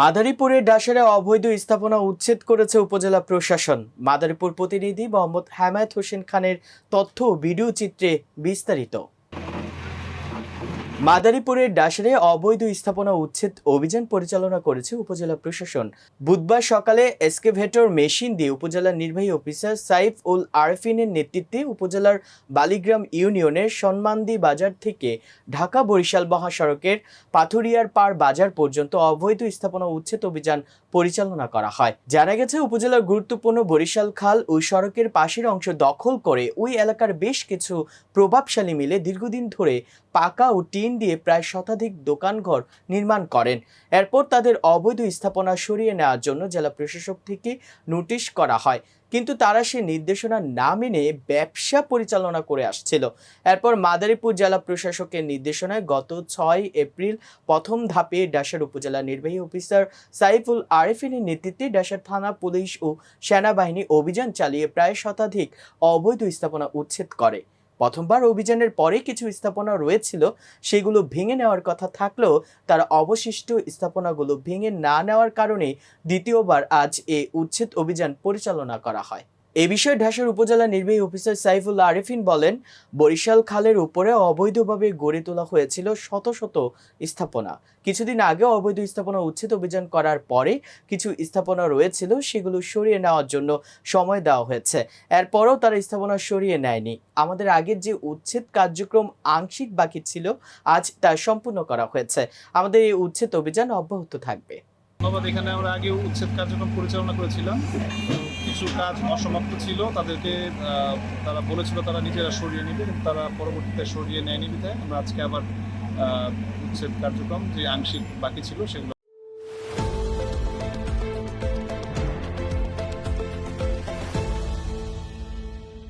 মাদারীপুরের ডাসারে অবৈধ স্থাপনা উচ্ছেদ করেছে উপজেলা প্রশাসন। মাদারীপুর প্রতিনিধি মোহাম্মদ হামায়ত হোসেন খানের তথ্য ও ভিডিও চিত্রে বিস্তারিত। মাদারীপুরের ডাসারে অবৈধ স্থাপনা উচ্ছেদ অভিযান পরিচালনা করেছে উপজেলা প্রশাসন। বুধবার সকালে এসকেভেটর মেশিন দিয়ে উপজেলার নির্বাহী অফিসার সাইফ উল আরফিনের নেতৃত্বে উপজেলার বালিগ্রাম ইউনিয়নের সন্মান্দি বাজার থেকে ঢাকা বরিশাল মহাসড়কের পাথুরিয়ার পার বাজার পর্যন্ত অবৈধ স্থাপনা উচ্ছেদ অভিযান পরিচালনা করা হয়। জানা গেছে, উপজেলার গুরুত্বপূর্ণ বরিশাল খাল ওই সড়কের পাশের অংশ দখল করে ওই এলাকার বেশ কিছু প্রভাবশালী মিলে দীর্ঘদিন ধরে পাকা ও টিন দিয়ে প্রায় শতাধিক দোকানঘর নির্মাণ করেন। এরপর তাদের অবৈধ স্থাপনা সরিয়ে নেওয়ার জন্য জেলা প্রশাসক থেকে নোটিশ করা হয়। কিন্তু তারা সে নির্দেশনা না মেনে ব্যবসা পরিচালনা করে আসছিল। এরপর মাদারীপুর জেলা প্রশাসকের নির্দেশনায় গত ছয় এপ্রিল প্রথম ধাপে ডাসার উপজেলা নির্বাহী অফিসার সাইফুল আরেফিনের নেতৃত্বে ডাসার থানা পুলিশ ও সেনাবাহিনী অভিযান চালিয়ে প্রায় শতাধিক অবৈধ স্থাপনা উচ্ছেদ করে। প্রথমবার অভিযানের পরে কিছু স্থাপনা রয়েছিল, সেগুলো ভেঙে নেওয়ার কথা থাকলেও তার অবশিষ্ট স্থাপনাগুলো ভেঙে না নেওয়ার কারণে দ্বিতীয়বার আজ এ উচ্ছেদ অভিযান পরিচালনা করা হয়। এ বিষয়ে ঢাসার উপজেলা নির্বাহী অফিসার সাইফুল আরিফিন বলেন, বরিশাল খালের উপরে অবৈধভাবে গড়ে তোলা হয়েছিল শত শত স্থাপনা। কিছুদিন আগে অবৈধ স্থাপনা উচ্ছেদ অভিযান করার পরে কিছু স্থাপনা রয়েছিল, সেগুলো সরিয়ে নেওয়ার জন্য সময় দেওয়া হয়েছে। এরপরও তারা স্থাপনা সরিয়ে নেয়নি। আমাদের আগের যে উচ্ছেদ কার্যক্রম আংশিক বাকি ছিল, আজ তা সম্পূর্ণ করা হয়েছে। আমাদের এই উচ্ছেদ অভিযান অব্যাহত থাকবে। ধন্যবাদ। এখানে আমরা আগে উচ্ছেদ কার্যক্রম পরিচালনা করেছিলাম। কিছু কাজ অসমাপ্ত ছিল। তাদেরকে তারা বলেছিল তারা নিজেরা সরিয়ে নেবে কিন্তু তারা পরবর্তীতে সরিয়ে নেয়নি বিধায়। আমরা আজকে আবার উচ্ছেদ কার্যক্রম যে আংশিক বাকি ছিল সেগুলো